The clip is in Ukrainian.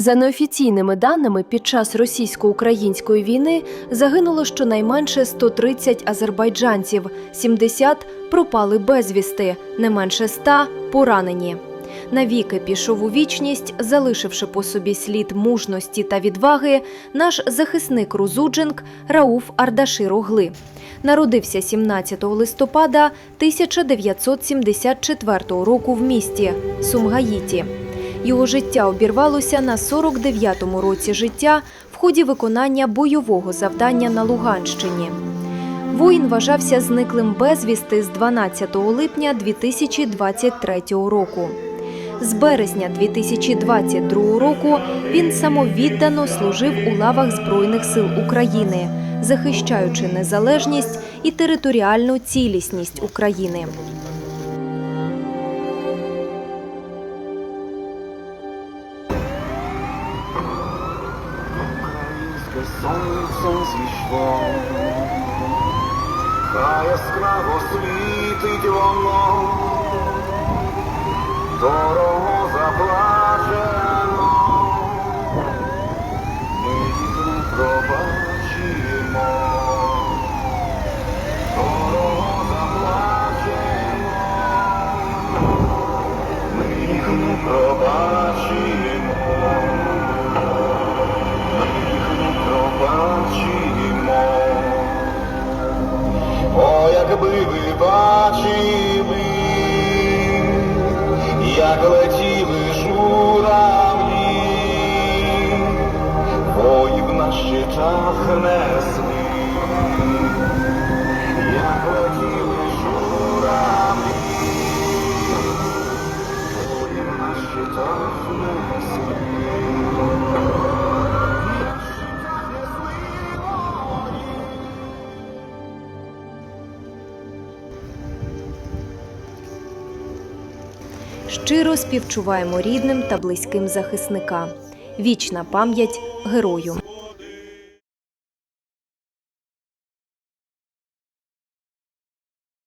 За неофіційними даними, під час російсько-української війни загинуло щонайменше 130 азербайджанців, 70 пропали безвісти, не менше 100 поранені. Навіки пішов у вічність, залишивши по собі слід мужності та відваги, наш захисник Рузудженк Рауф Ардашир Огли. Народився 17 листопада 1974 року в місті Сумгаїті. Його життя обірвалося на 49-му році життя в ході виконання бойового завдання на Луганщині. Воїн вважався зниклим безвісти з 12 липня 2023 року. З березня 2022 року він самовіддано служив у лавах Збройних сил України, захищаючи незалежність і територіальну цілісність України. Українське сонце зійшло, хай яскраво світить воно, дорого заплачено, О, якби ви бачили, як летіли журавлі, воїв на щитах несли, Щиро співчуваємо рідним та близьким захисника. Вічна пам'ять герою.